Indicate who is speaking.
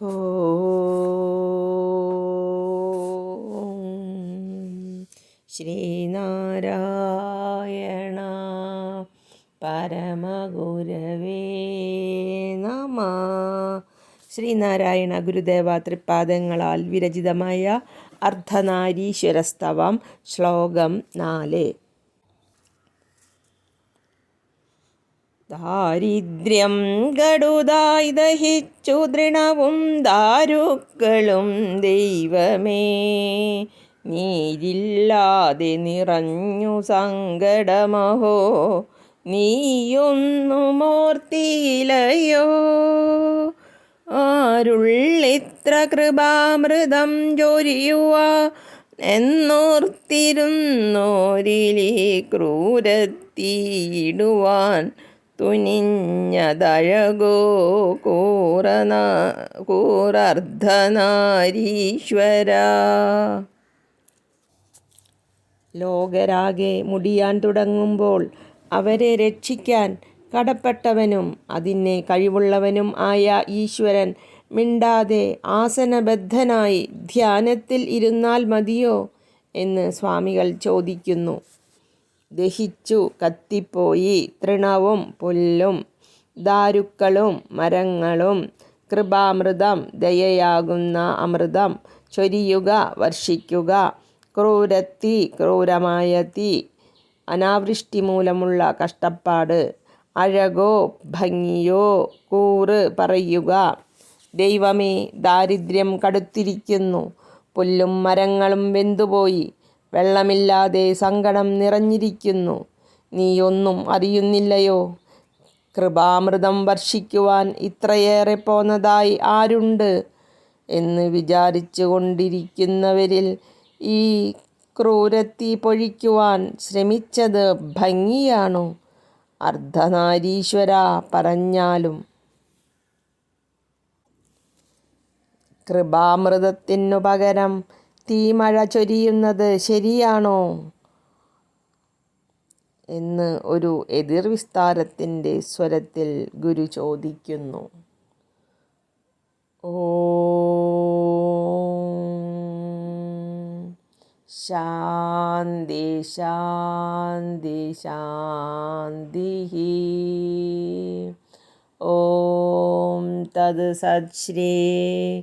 Speaker 1: ശ്രീനാരായണ പരമഗുരവേ നമ. ശ്രീനാരായണ ഗുരുദേവ തൃപ്പാദങ്ങളാൽ വിരചിതമായ അർദ്ധനാരീശ്വരസ്തവം ശ്ലോകം നാല്. ദാരിദ്ര്യം ഗടുതായി ദഹിച്ചു ദൃണവും ദാരുക്കളും ദൈവമേ. നീരില്ലാതെ നിറഞ്ഞു സങ്കടമഹോ നീയൊന്നുമോർത്തിയിലയോ ആരുള്ളിത്ര കൃപാമൃതം ജോലിയുവ എന്നോർത്തിരുന്നോരിലി ക്രൂരത്തിയിടുവാൻ തുനിഞ്ഞതഴകോ കൂറനാ കൂറർദ്ധനാരീശ്വര. ലോകരാകെ മുടിയാൻ തുടങ്ങുമ്പോൾ അവരെ രക്ഷിക്കാൻ കടപ്പെട്ടവനും അതിനെ കഴിവുള്ളവനും ആയ ഈശ്വരൻ മിണ്ടാതെ ആസനബദ്ധനായി ധ്യാനത്തിൽ ഇരുന്നാൽ മതിയോ എന്ന് സ്വാമികൾ ചോദിക്കുന്നു. ദഹിച്ചു കത്തിപ്പോയി. തൃണവും പുല്ലും ദാരുക്കളും മരങ്ങളും കൃപാമൃതം ദയയാകുന്ന അമൃതം ചൊരിയുക വർഷിക്കുക ക്രൂരത്തി ക്രൂരമായ തീ അനാവൃഷ്ടി മൂലമുള്ള കഷ്ടപ്പാട് അഴകോ ഭംഗിയോ കൂറ് പറയുക. ദൈവമേ ദാരിദ്ര്യം കടുത്തിരിക്കുന്നു. പുല്ലും മരങ്ങളും വെന്തുപോയി. വെള്ളമില്ലാതെ സങ്കടം നിറഞ്ഞിരിക്കുന്നു. നീയൊന്നും അറിയുന്നില്ലയോ? കൃപാമൃതം വർഷിക്കുവാൻ ഇത്രയേറെ പോന്നതായി ആരുണ്ട്? എന്ന് വിചാരിച്ചു കൊണ്ടിരിക്കുന്നവരിൽ ഈ ക്രൂരത്തി പൊഴിക്കുവാൻ ശ്രമിച്ചത് ഭംഗിയാണോ? അർദ്ധനാരീശ്വര പറഞ്ഞാലും. കൃപാമൃതത്തിനു പകരം തീമഴ ചൊരിയുന്നത് ശരിയാണോ? എന്ന് ഒരു എതിർവിസ്താരത്തിന്റെ സ്വരത്തിൽ ഗുരു ചോദിക്കുന്നു. ശാന്തി ശാന്തി ശാന്തി ഓം തത് സത്ശ്രീ